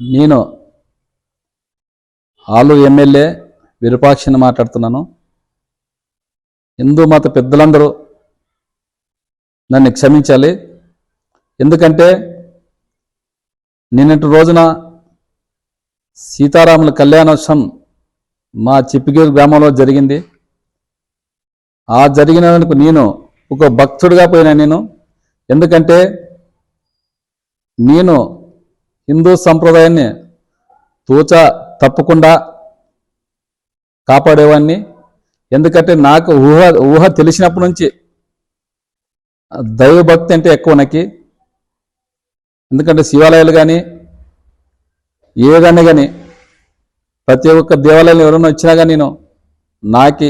నేను ఆలు ఎమ్మెల్యే విరూపాక్షని మాట్లాడుతున్నాను. హిందూ మత పెద్దలందరూ నన్ను క్షమించాలి. ఎందుకంటే నిన్నటి రోజున సీతారాముల కళ్యాణోత్సవం మా చిప్పిగేరు గ్రామంలో జరిగింది. ఆ జరిగినందుకు నేను ఒక భక్తుడిగా పోయినా నేను. ఎందుకంటే నేను హిందూ సంప్రదాయాన్ని తూచ తప్పకుండా కాపాడేవాడిని ఎందుకంటే నాకు ఊహ ఊహ తెలిసినప్పటి నుంచి దైవభక్తి అంటే ఎక్కువ నాకు. ఎందుకంటే శివాలయాలు కానీ ఏదన్నా కానీ ప్రతి ఒక్క దేవాలయం ఎవరైనా వచ్చినా కానీ నేను నాకి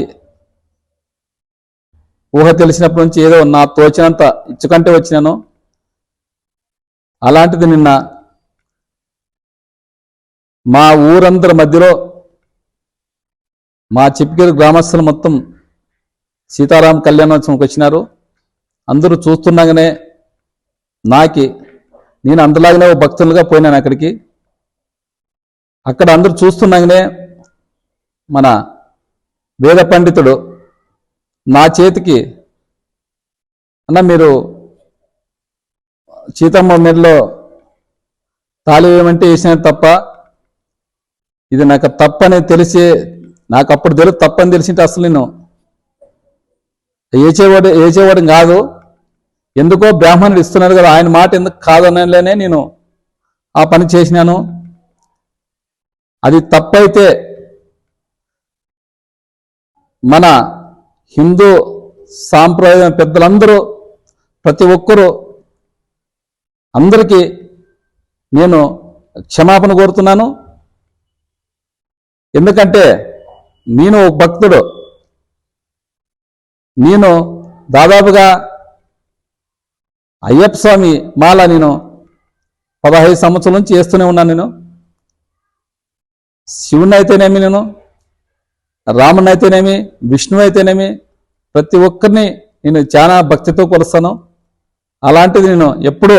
ఊహ తెలిసినప్పటి నుంచి ఏదో నా తోచినంత ఇచ్చుకంటే వచ్చినాను. అలాంటిది నిన్న మా ఊరందరి మధ్యలో మా చిప్పికేరు గ్రామస్తులు మొత్తం సీతారాం కళ్యాణోత్సవంకి వచ్చినారు. అందరూ చూస్తుండగానే నాకి నేను అందులాగానే ఓ భక్తులుగా పోయినాను అక్కడికి. అక్కడ అందరూ చూస్తుండగానే మన వేద పండితుడు నా చేతికి అన్న మీరు సీతమ్మ మెడలో తాళి వేయమంటే వేసినారు తప్ప ఇది నాకు తప్పని తెలిసి నాకు అప్పుడు తెలుసు తప్పని తెలిసింటే అసలు నేను ఏచేవాడు ఏచేవాడు కాదు. ఎందుకో బ్రాహ్మణుడు ఇస్తున్నారు కదా ఆయన మాట ఎందుకు కాదనలేనే నేను ఆ పని చేసినాను. అది తప్పైతే మన హిందూ సాంప్రదాయం పెద్దలందరూ ప్రతి ఒక్కరూ అందరికీ నేను క్షమాపణ కోరుతున్నాను. ఎందుకంటే నేను ఒక భక్తుడు. నేను దాదాపుగా అయ్యప్ప స్వామి మాల నేను పదహైదు సంవత్సరాల నుంచి చేస్తూనే ఉన్నాను నేను. శివుని అయితేనేమి నేను రాముని అయితేనేమి విష్ణువు అయితేనేమి ప్రతి ఒక్కరిని నేను చాలా భక్తితో కొలుస్తాను. అలాంటిది నేను ఎప్పుడూ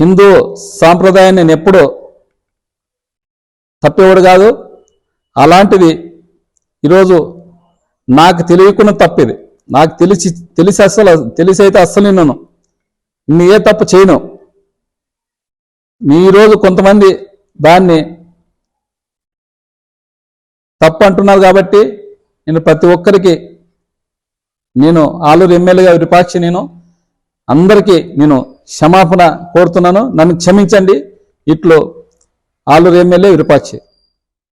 హిందూ సాంప్రదాయాన్ని నేను ఎప్పుడూ తప్పేవాడు కాదు. అలాంటిది ఈరోజు నాకు తెలియకుండా తప్పిది. నాకు తెలిసి తెలిసి అస్సలు తెలిసి అయితే అస్సలు నేను నీ ఏ తప్పు చేయను. నీ ఈరోజు కొంతమంది దాన్ని తప్పు అంటున్నారు కాబట్టి నేను ప్రతి ఒక్కరికి నేను ఆలూరు ఎమ్మెల్యేగా విపాక్షి నేను. అందరికీ నేను క్షమాపణ కోరుతున్నాను. నన్ను క్షమించండి. ఇట్లు ఆలూరు ఎమ్మెల్యే విరూపాక్షి